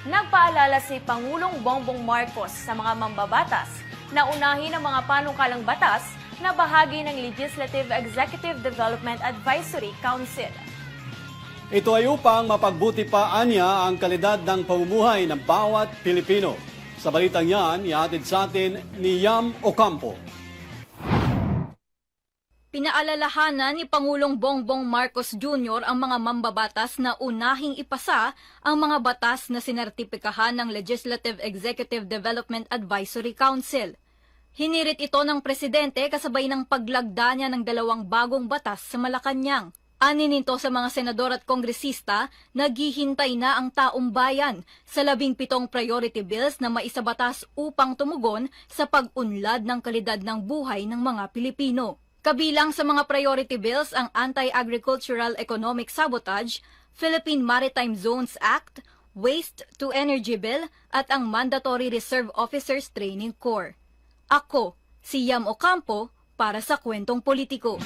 Nagpaalala si Pangulong Bongbong Marcos sa mga mambabatas na unahin ang mga panukalang batas na bahagi ng Legislative Executive Development Advisory Council. Ito ay upang mapagbuti pa anya ang kalidad ng pamumuhay ng bawat Pilipino. Sa balitang yan, ihatid sa atin ni Yam Ocampo. Pinaalalahanan ni Pangulong Bongbong Marcos Jr. ang mga mambabatas na unahing ipasa ang mga batas na sinertipikahan ng Legislative Executive Development Advisory Council. Hinirit ito ng presidente kasabay ng paglagda niya ng dalawang bagong batas sa Malacanang. Ani nito sa mga senador at kongresista, naghihintay na ang taong bayan sa labing pitong priority bills na maisabatas upang tumugon sa pag-unlad ng kalidad ng buhay ng mga Pilipino. Kabilang sa mga priority bills ang Anti-Agricultural Economic Sabotage, Philippine Maritime Zones Act, Waste to Energy Bill at ang Mandatory Reserve Officers Training Corps. Ako, si Yam Ocampo, para sa Kwentong Politiko.